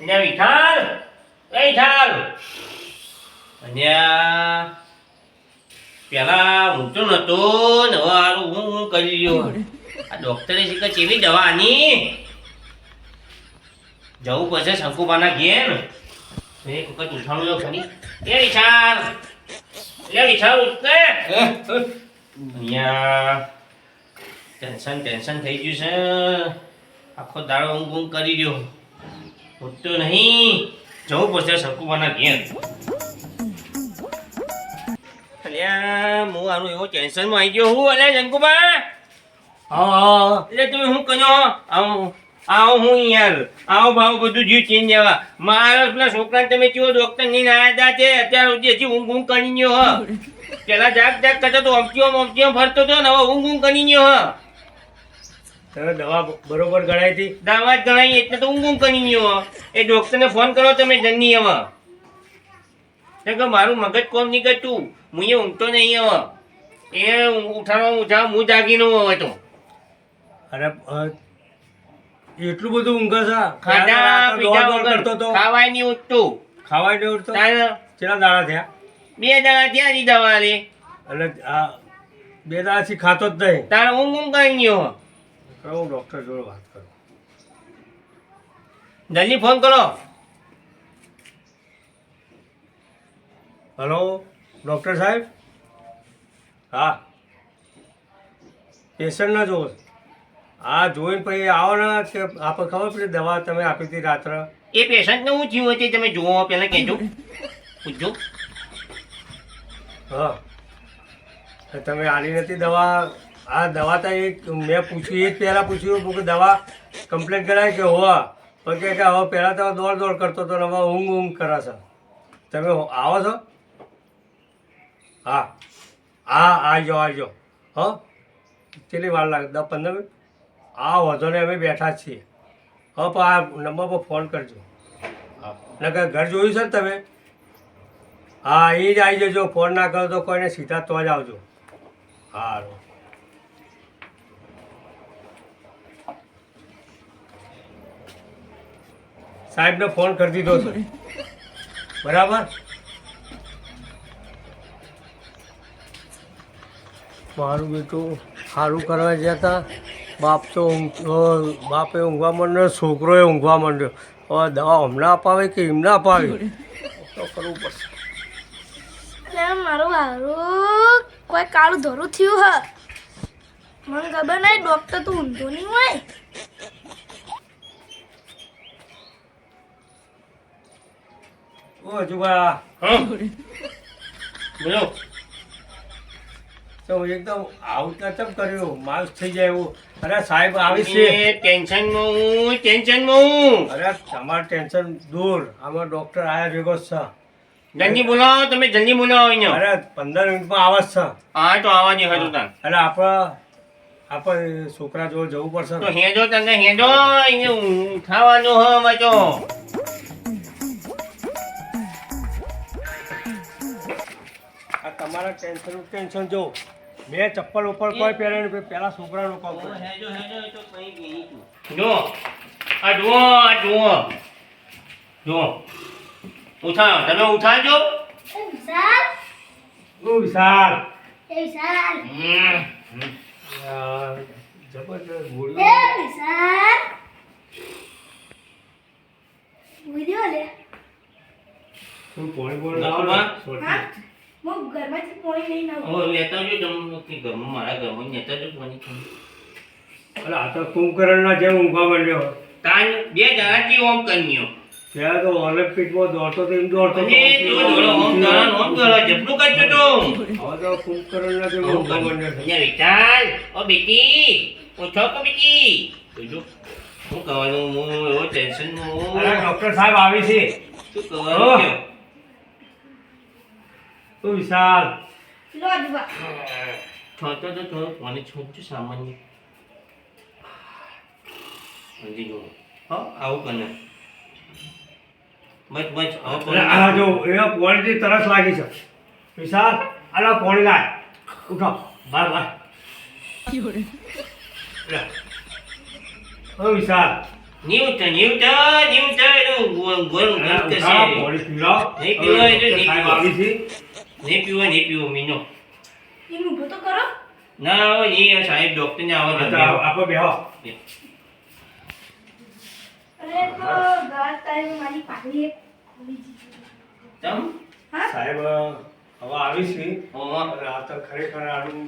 ને વિઠાલ એ વિઠાલ અહીંયા પેલા તો નતો ને હારું હું હું કરી રહ્યો. આ ડોક્ટરે શીખે ચેવી દવા આની જવું પડશે શંકુબાના ઘેર. એક વખત ઉઠાણું જો ખરી. એ વિશાલ એ વિશાલ ઉઠને અહીંયા ટેન્શન ટેન્શન થઈ ગયું છે. આખો દાડો ઊંઘ ઊંઘ કરી રહ્યો. ઉઠતો નહીં. જવું પડશે શંકુબાના ઘેર. અલ્યા હું આનું એવો ટેન્શનમાં આવી ગયો હું અલ્યા શંકુબા. આવો એટલે તમે શું કર્યો આવો આવો હું યાર આવો ભાવ બધું જીવ ચેન્જ જવા મારા પેલા છોકરાને તમે કેવો ડોક્ટરની આયા તે અત્યારે સુધી હજી ઊંઘ ઊંઘ કરી ગયો હ. પેલા જાગ જાગ કરતો તો અમચીઓ અમચીઓ ફરતો તો ને હવે ઊંઘ ઊંઘ કરી ગયો હ. તને દવા બરોબર ગણાઈ હતી? દવા જ એટલે તો ઊંઘ કરી ગયો. એ ડોક્ટરને ફોન કરો તમે જલ્દી હવે કે મારું મગજ કોમ નહીં કરતું. હું એ ઊંઘતો નહીં હવે એ ઉઠાડવા ઉઠા હું જાગીનો હવે તો. અરે એટલું બધું ઊંઘે છે ખાધા પીધા વગર તો ખાવાય નહીં ઉઠતું. ખાવાય નહીં ઉઠતો? કેટલા દાડા થયા? બે દાડા થયા ની દવા લે. એટલે બે દાડાથી ખાતો જ નહીં. તારે ઊંઘ ઊંઘ કરી ગયો હું ડૉક્ટર જોડે વાત કરું. જલ્દી ફોન કરો. હલો ડૉક્ટર સાહેબ? હા. પેશન્ટ ના જોવો હા જોઈને પછી આવો ને કે આપણે ખબર પડી દવા તમે આપી હતી રાત્રે? એ પેશન્ટને હું થયું હતી તમે જુઓ પેલા કહેજો. પૂછજો. હા. તમે આલી નથી દવા આ દવા તો એ મેં પૂછ્યું, એ જ પહેલાં પૂછ્યું કે દવા કમ્પ્લેન કરાય કે હોવા પણ કે હવે પહેલાં તો દોડ દોડ કરતો ને હવે ઊંઘ ઊંઘ કરાશે તમે આવો છો? હા. હા, આવજો આવજો. હો? કેટલી વાર લાગે? દસ પંદર મિનિટ? આ વધો નહીં અમે બેઠા જ છીએ. હા, પણ આ નંબર પર ફોન કરજો. હા નકર ઘર જોયું છે ને તમે? હા, એ જ આવી જજો. ફોન ના કરો તો કોઈને સીધા તો જ આવજો. સારું સાહેબને ફોન કરી દીધો છે. બરાબર? મારું બેટું સારું કરવા હતા બાપ તો બાપે ઊંઘવા માંડ્યો છોકરોએ ઊંઘવા માંડ્યો. હવે દવા હમણાં અપાવે કે એમને અપાવે? તો કરવું પડશે. મારું હારું કોઈ કાળું ધરું થયું હ. મને ખબર નહીં ડૉક્ટર તો ઊંધો નહીં હોય. ઓ હજુબા હા. બોલો. તો એકદમ આવું તો ચમ કર્યું. માસ થઈ જાય એવું. અરે સાહેબ આવી છે. ટેન્શનમાં હું ટેન્શનમાં હું. અરે તમારું ટેન્શન દૂર. આમાં ડોક્ટર આયા ભેગો છે. જલ્દી બોલાવો તમે જલ્દી બોલાવો અહીંયા. અરે પંદર મિનિટમાં આવે છે. હા તો આવવા નહીં હજુ તાર. અરે આપણે આપણે છોકરા જોડે જવું પડશે તો હેજો તને હેજો અહીંયા ઉઠાવાનું હ મચો તમારા ટેન્શન ટેન્શન જો. મેં ચપ્પલ ઉપર કોઈ પહેરે ને પેલા છોકરાનું ગઈ તું. જો આ જુઓ આ જુઓ. જુઓ. ઉઠા તમે ઉઠાજો વિશાલ. ઓ વિશાલ. એ વિશાલ. હમ. આ જબરજસ્ત એ વિશાલ. વિડિયો લે. તું પોણી પોણી લાવો લાવો બા. ને, છોટી. હા ઘરમાંથી પોણી નહીં નાવું હવે લેતા જો તમે કે ઘરમાં મારા ઘરમાં લેતા જો પાણી ખાલી. આ તો કુંભકર્ણના જેમ ઊંઘવા માંડ્યો. તાન બે જણાથી ઓમ કર્યો. ત્યાં તો ઓલિમ્પિકમાં દોડતો તો એમ દોડતો હતો. અને જો જોડો ઓમ ગળા ઓમ ગળા જબલું કરતો તો. હવે તો કુંભકર્ણના જેમ ઊંઘવા માંડ્યો. અહીંયા વિચાર ઓ બેટી ઉઠો કો બેટી. જોજો શું કહેવાનું હું એવો ટેન્શન અરે ડોક્ટર સાહેબ આવી છે. શું કહેવાનું કયો? તો વિશાલ. લો જુવા છોટો તો થોડો પાણી છોડજો સામાન્ય. સમજી ગયો. હા આવું કને? બસ બસ આ જો એ પોણીથી તરસ લાગી છે. વિશાલ આલા પાણી લાય. ઉઠો. બાર બાર. ઓ વિશાલ. નીવ તો એનું ગોળ ગોળ. હા, પોણી પીવડાવો. નહીં પીવાય એટલે નહીં છે. નહીં પીવો નહીં પીવો મીનો. એનું ઊભો તો કરો. ના હવે એ સાહેબ ડોક્ટરને આવો હા, આપો. બેહો. અરે તો ગાત ટાઈમ મારી પાઘડી. તમ હા? સાહેબ હવે આવી છે. આ તો ખરેખર આનું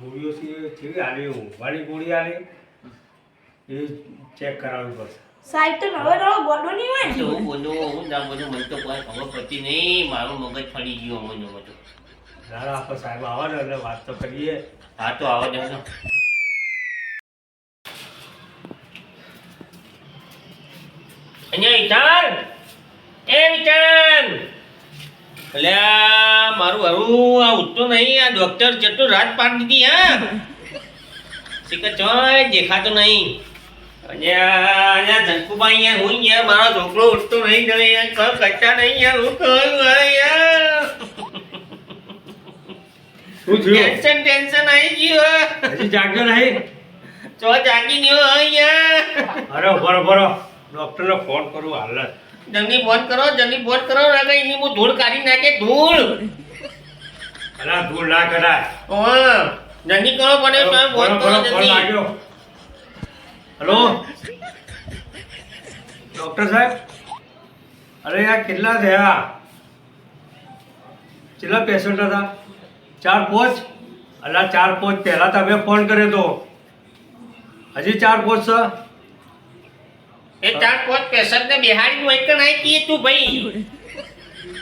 ગોળીઓ છે. કેવી આલી ઊંઘવાની ગોળી આલી. એ ચેક કરાવવી પડશે. સાહેબ તો નવો નવો ગોડો નહીં હોય તો બોલો હું ના બોલો મને તો કોઈ ખબર પડતી નહીં. મારું મગજ ફરી ગયો મને બધું દાદા આપણે સાહેબ આવો ને એટલે વાત તો કરીએ. હા તો આવો જાવ અહીંયા વિઠાલ એ વિઠાલ અલ્યા મારું હરું આ ઉઠતું નહીં આ ડોક્ટર જેટલું રાત પાડી દીધી હા. શીખર ચોય દેખાતો નહીં. અહીંયા ધનકુબા અહીંયા હું યાર મારો છોકરો ઉઠતો નહીં જણે યાર કોઈ કરતા નહીં યાર હું કહું મારે યાર શું થયું? ટેન્શન ટેન્શન આવી ગયું હજી જાગ્યો નહીં? ચો જાગી ગયો અહીંયા. અરે બરો બરો ડોક્ટરને ફોન કરું હાલ. જલ્દી ફોન કરો જલ્દી ફોન કરો ના ની હું ધૂળ કાઢી નાખે ધૂળ. અલા ધૂળ ના કરાય. જલ્દી કરો પડે ફોન કરો જલ્દી. હલો? ડોક્ટર સાહેબ? અરે યાર કેટલા થયા? કેટલા પેશન્ટ હતા? ચાર પોચ? અલા ચાર પોચ. પહેલા તમે ફોન કર્યો તો. હજી ચાર પોચ છે? એ ચાર પાંચ પેશન્ટ ને બિહારી નું એક કી તું ભાઈ.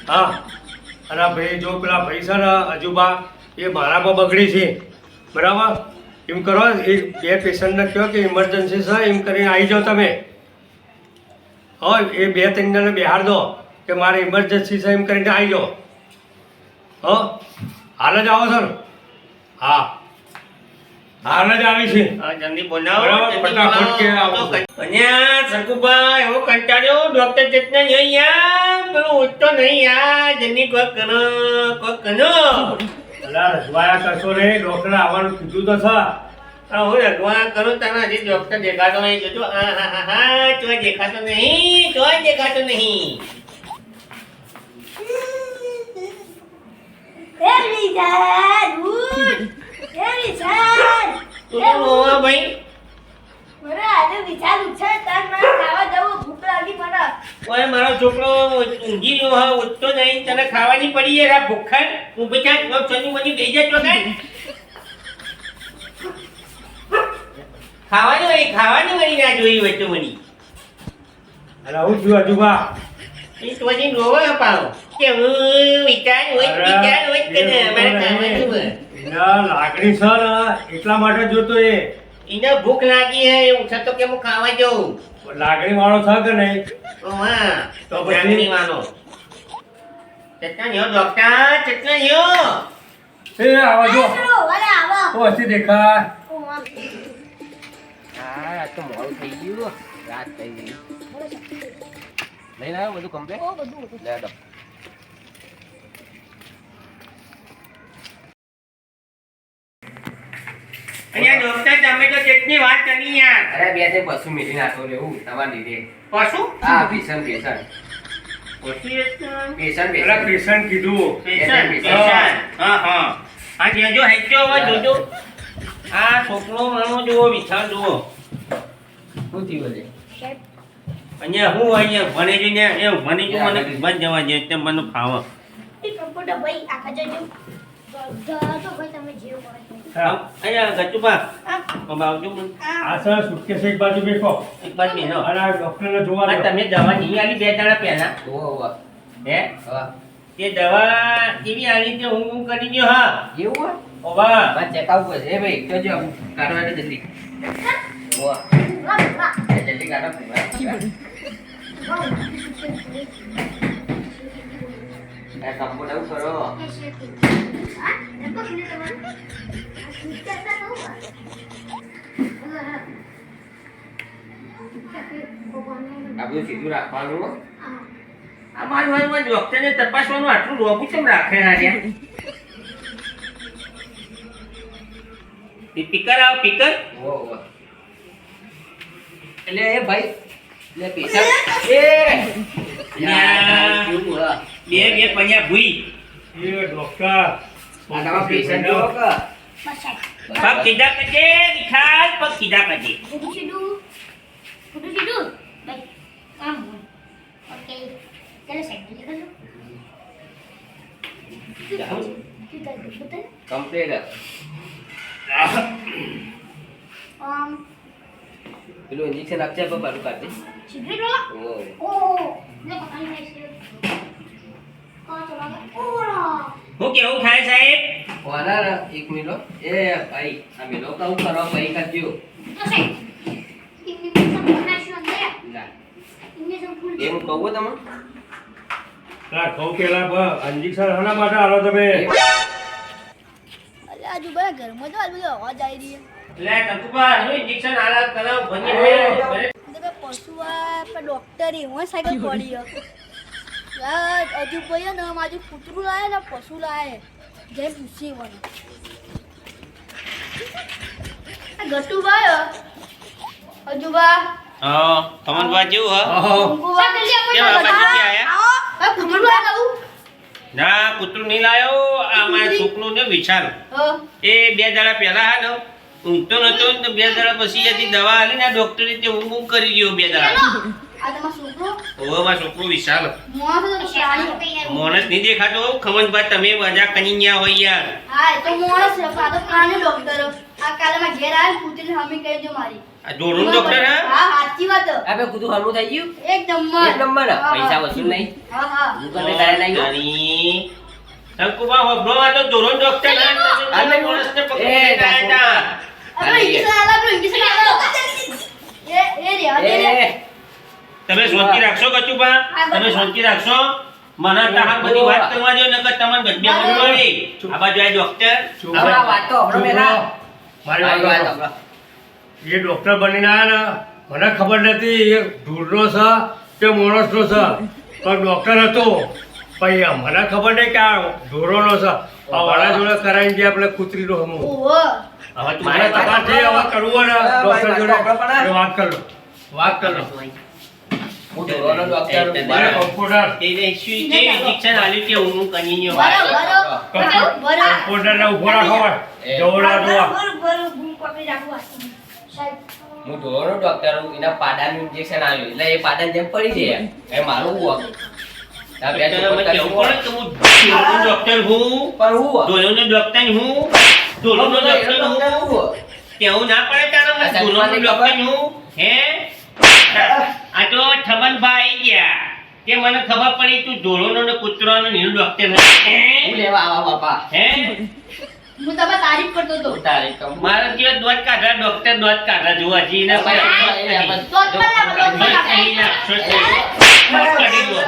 હા. અને ભાઈ જો પેલા ભાઈ છે ને અજુબા એ મારામાં બગડી છે. બરાબર? એમ કરો એ બે પેશન્ટને કહો કે ઇમરજન્સી છે એમ કરીને આવી જાઓ તમે. હા એ બે ત્રણ જણને બિહાર દો કે મારે ઇમરજન્સી છે એમ કરીને આવી જાઓ. હા હાલ જ આવો સર હા. હાલ જ આવી છે. જલ્દી બોલાવો ફટાફટ કે આવો. અહીંયા શંકુભાઈ એવો કંટાળ્યો ડોક્ટર ચેતના નહીં યાર પેલો ઉઠતો નહીં યાર જલ્દી કોઈ કરો કોક કરો. અલા રજવાયા કરશો ને ડોક્ટર આવવાનું કીધું તો થા હું અગવા કરું તને હજી ડોક્ટર દેખાતો નહીં. જોજો આ હા હા હા ચોય દેખાતો નહીં ચોય દેખાતો નહીં. એ વિઝાર ઉઠ. એ વિઝાર તું તો રોવા ભાઈ? મને આજે વિચાર ઉઠે તાર મને ખાવા જવું ભૂખ લાગી મને. ઓય મારો છોકરો ઊંઘી ગયો હા ઉઠતો નહીં. તને ખાવાની પડી યાર આ ભૂખા ઊભી થા કોક સની મની બેહી જતો કાંઈ? ખાવાની વળી ખાવાની વળી ના જોઈ હોય તો વળી. અલા હું છું અજુબા એ તો વળી રોવા પાડો કે હું વિચાર હોય વિચાર હોય કે ને એ અમારે લોકો ખાવાનું હોય. એના લાગણી છે એટલા માટે જોતો એ. એને ભૂખ લાગી હે એવું છે તો કે હું ખાવા જઉં? લાગણી વાળો છે કે નહીં? તો હા. તો પછી? લાગણી વાળો. ચેતના યો ડોક્ટર ચેતના યો એ આવા જો. અરે આવો. તો હસી દેખા ઓ, હા આજ તો મોડું થઈ ગયું રાત થઈ ગઈ. લઈને આવ્યો બધું કમ્પ્લેટ ઓ બધું લે દો અહીંયા ડોક્ટર તમે તો કેટલી વાત કરી યાર. અરે બે તે પશુ મીઠી નાખો લેવું તમારે લીધે. પશુ? હા ભીષણ ભીષણ પેશન્ટ પેશન્ટ પેશન્ટ કીધું. પેશન્ટ હા. હા આ જેજો હેચ્યો હવે જોજો. આ છોકરો નાનો જુઓ વિશાલ જુઓ. શું થયું બધે અહીંયા હું અહીંયા ભણે જઈને એ ભણી જો મને બંધ જવા દે એટલે મને ફાવે. અહીંયા ગચુબા આ બાવજો મને. આ સર સુટકેસ એક બાજુ બેઠો. એક બાજુ બેનો અને આ ડોક્ટરને જોવા તમે દવા નહીં આલી બે દાડા પહેલા? ઓહો હે? તે દવા કેવી આલી તે હું હું કરી ગયો હા. એવું ઓવા મારે ચેક આવું પડશે ભાઈ તો જો કાઢવા દે જલ્દી. એ જલ્દી કાઢો એ કમ્પ્યુટર કરો આ બધું સીધું રાખવાનું હો. આ મારું મારું ડોક્ટરને તપાસવાનું આટલું રોબું કેમ રાખે પીકર આવ પીકર એટલે એ ભાઈ લે પેશન્ટ એ? બે બે પંજા ભૂઈ. એ ડોક્ટર. આ તમારા પેશન્ટ કે પગ સીધા કરજે વિખાસ પગ કરજે. ફૂટું સીધું ફૂટું સીધું બસ. આમ બોલ ઓકે. ચાલો સાઈડ થાય? બતાય કમ્પ્લીટ પેલું ઇન્જેક્શન આપશે પણ કાઢી સિગરેટ વાળા ઓ ઓ લે પકડી લે સિગરેટ કા ચલા ઓરા હું કેવું થાય સાહેબ વાના ના, એક મિનિટ હો. એ ભાઈ આ મેલો કહું કરો ભાઈ કહું પેલા ઇન્જેક્શન શાના માટે આલો તમે. આજુ બધા ઘરમાં તો આજુ અવાજ આવી રહી લે કંકુબા હું ઇન્જેક્શન આલા કરાવ ભણી ભરે પશુ આ પર ડોક્ટર એવો સાયકલ પડી યાર હજુ ભાઈ ને માજુ કૂતરું લાવે ને પશુ લાવે જય પૂછી મને ગટુ ભાઈ હજુ બા. હા કમનબા જેવું હા. કેમ આ બાજુથી આયા? ખબર ભાઈ કહું ના કૂતરું નહીં લાયો. આ મારા છોકરું ને વિચારો એ બે દાડા પહેલા હા ને ઊંઘતો નતો ને તો બે દાડા પછી એથી દવા આલી ને ડોક્ટરે તે ઊંઘ ઊંઘ કરી ગયો બે દાડા. આ તમારો છોકરો? ઓવે મારો છોકરો વિશાલ. મોણસ તો મોણસ નહીં દેખાતો? ખમનભાઈ તમે મજા કરી ગયા હોય યાર. હા એ તો મોણસ છે આ તો પ્રાણી ડોક્ટર આ કાલે માં ઘેર આવે કૂતરી હમી કરી દો મારી. આ જોડું ડોક્ટર હા? હા સાચી વાત. આ બે કૂદું થઈ ગયું? એક નંબર. એક નંબર? પૈસા વસૂલ નહીં? હા હા. હું તને દાડે નહીં ગયો. તારી કંકુબા આ તો જોડો ડોક્ટર હા? તમે. મોણસને પકડી ગયા હતા ઇંગ્લિશ આલા પેલું ઇંગ્લિશ આલા એ એ રે આ રે. એ. તમે શાંતિ રાખશો કચુબા તમે શાંતિ રાખશો? મને તાહાર બધી વાત કરવા દો નકર તમને બધું મળી આ બાજુ આ ડોક્ટર આ વાત તો હમણાં. મારી મારી વાત હમણાં. એ ડોક્ટર બનીને આવ્યા ને મને ખબર નથી એ ઢૂળનો છે કે માણસનો છે. પણ ડોક્ટર હતો. પછી મને ખબર નહીં કે આ ઢોરોનો છે. આ વાળા જોડે કરાવીને જે આપણે કૂતરીનો હમો. હવે તમારે મારે થઈ હવે કરવું ને ડોક્ટર જોડે. વાત કરો વાત કર હું ઢોરોનો ડોક્ટર હું એના પાડાનું ઇન્જેક્શન આવ્યું. એટલે એ પાડા જેમ પડી જાય. એ મારું હું ડોક્ટર, હું ઢોરનો ડોક્ટર હું? પણ ડોક્ટર હું? ડોક્ટર હું. કેવું ના પડે તારા? ડોક્ટર હું? હે? આ તો છબનભાઈ ગયા. કે મને ખબર પડી તું ઢોરોનો ને કૂતરાનો નીનો ડોક્ટર નથી હું? લેવા આવા બાપા? હે? હું તમે તારીફ કરતો તો તારીફ. મારા જેવા દોત કાઢા ડોક્ટર દોત કાઢા જોવા હજી ને પર દોત કાઢી. દોત કાઢી દો.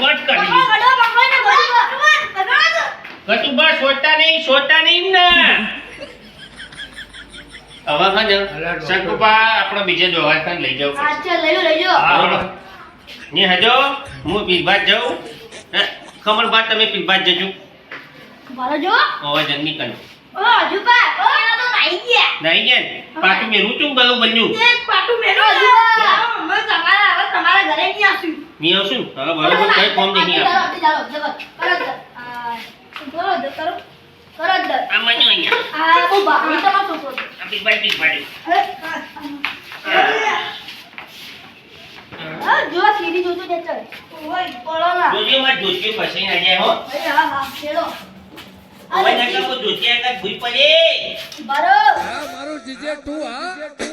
દોત કાઢી દો. પકડો ને સોતા નહીં સોતા નહીં ને. હવે હા ને શંકુબા આપણે બીજે દવાખાને લઈ જાવ અચ્છા લઈ લો લઈ ને હજો. હું પીરબાદ જાઉં. હે, તમે પીરબાદ જજો. મારો જો. હવે જલ્દી કરો ઓ હજુ પા ઓ એના તો નાઈ ગયા. નહીં ગયા ને? મેરું ચું બરું બન્યું? એક પાટું મેલો હજુ. મેં તમારા હવે તમારા ઘરે નહીં આવશું. હવે બરોબર કઈ ફોર્મ નહીં ચાલો ચાલો જગત કરો જ આ કરો જ. કરો કરો આ મન્યું અહીંયા આ તમારો છોકરો આ હા જો સીડી જોજો ને ચાલ. ઓય પડો ના જોજો માં જોતી પછી ના જાય હો. અરે હા હા ખેડો હવે ના કાકો જોતી આ ભૂઈ પડે. બારો. આ મારું જીજે તું હા. તું